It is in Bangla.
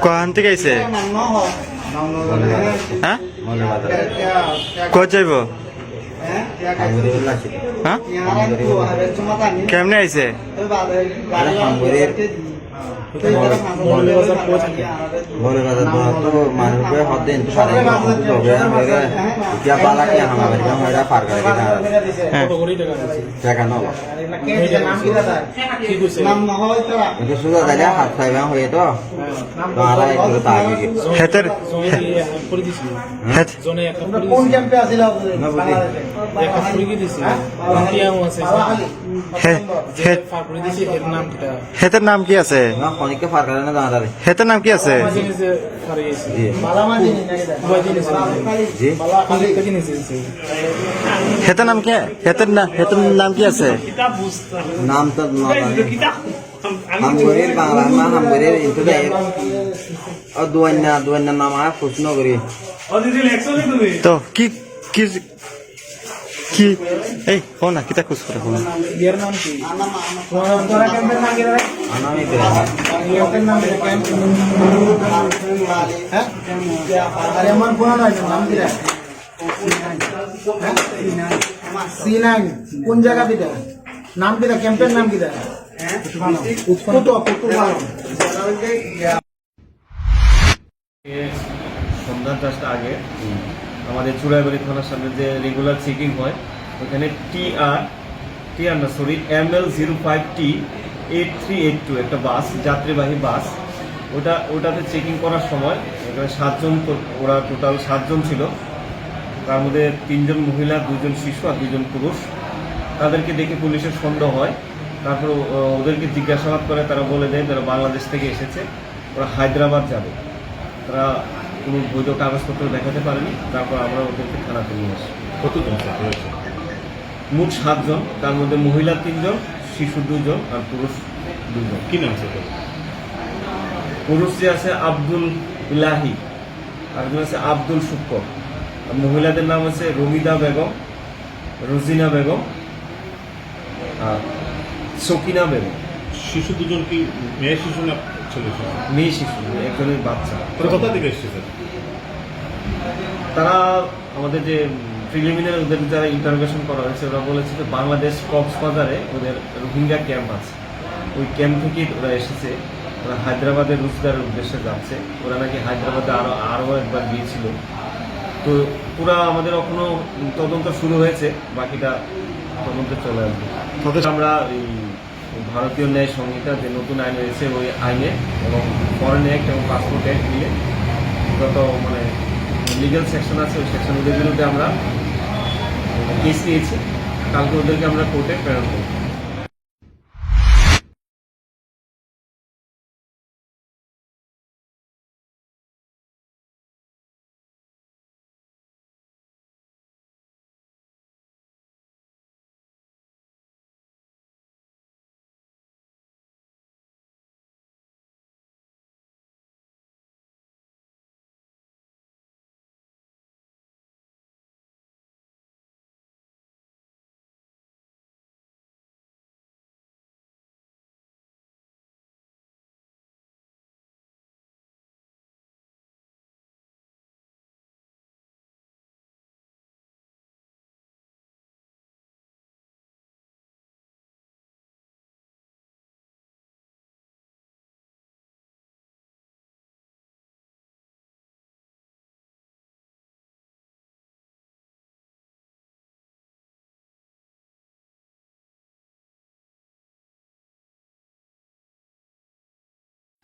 কোন থেকে আইছে? হ্যাঁ? কত যাইব? হ্যাঁ? কেমনে আইছে? বলে বাজার তো মানুষ হদ দিন তো সাড়ে এতিয়া বালা কি হামা বাড়ি কাম হইরা পার করে কিনা? হ্যাঁ। টাকা নব। কিন্তু সুদা দাইলে হাত খাইবা হয়ে তো। তো একটু তাগি হেতের হেত কোন ক্যাম্পে আছিল না বুঝি হে- হে- হেতের নাম কি আছে? না খনিকে পার করে না দাঁড়ারে হেতের নাম কি আছে? জি। নাম কি? হেতের না হেতের নাম কি আছে? নাম তো হামগরির বাংলা মা হামগরির দে ও দুয়ান্না দুয়ান্না নাম আ প্রশ্ন করি তো কি কি কি? এই হো না কিতা খুশ করে হো হ্যাঁ কোন জায়গা দিটা নাম কি ক্যাম্পের নাম কি উৎপত্ত সন্ধ্যা আগে আমাদের চুড়াইবাড়ি থানার সামনে যে রেগুলার চেকিং হয়, ওখানে টি আর টি আর না sorry M L zero five T eight three eight two একটা বাস, যাত্রীবাহী বাস। ওটা, ওটাতে চেকিং করার সময় এখানে সাতজন ওরা টোটাল সাতজন ছিল। তার মধ্যে তিনজন মহিলা, দুজন শিশু আর দুজন পুরুষ। তাদেরকে দেখে পুলিশের সন্দেহ হয়। তারপর ওদেরকে জিজ্ঞাসাবাদ করে, তারা বলে দেয়, তারা বাংলাদেশ থেকে এসেছে, ওরা হায়দ্রাবাদ যাবে। তারা কোনো বৈধ কাগজপত্র দেখাতে পারেনি তারপর আমরা ওদেরকে থানাতে নিয়ে আসি। কতজন মোট সাতজন তার মধ্যে মহিলা তিনজন শিশু দুজন আর পুরুষ দুজন। কি নাম ছিল পুরুষ যে আছে আব্দুল ইলাহি আর আছে আব্দুল শুক্কর। আর মহিলাদের নাম আছে রমিদা বেগম রোজিনা বেগম আর সকিনা বেগম। শিশু দুজন কি মেয়ে শিশু না ছেলে মেয়ে শিশু একজনের বাচ্চা কোথা থেকে এসছে তারা আমাদের যে প্রিলিমিনারি ওদের যারা ইন্টারোগেশন করা হয়েছে ওরা বলেছে যে বাংলাদেশ কক্সবাজারে ওদের রোহিঙ্গা ক্যাম্প আছে। ওই ক্যাম্প থেকেই ওরা এসেছে। ওরা হায়দ্রাবাদের রোজগারের উদ্দেশ্যে যাচ্ছে। ওরা নাকি হায়দ্রাবাদে আরও আরও একবার গিয়েছিল। তো পুরা আমাদের এখনও তদন্ত শুরু হয়েছে বাকিটা তদন্তে চলে আসবে। আমরা এই ভারতীয় ন্যায় সংহিতা যে নতুন আইন রয়েছে ওই আইনে এবং ফরেন অ্যাক্ট এবং পাসপোর্ট অ্যাক্ট নিয়ে যত মানে লিগাল সেকশন আছে ওই সেকশনগুলোর বিরুদ্ধে আমরা কেস নিয়েছি। কালকে ওদেরকে আমরা কোর্টে প্রেরণ করব।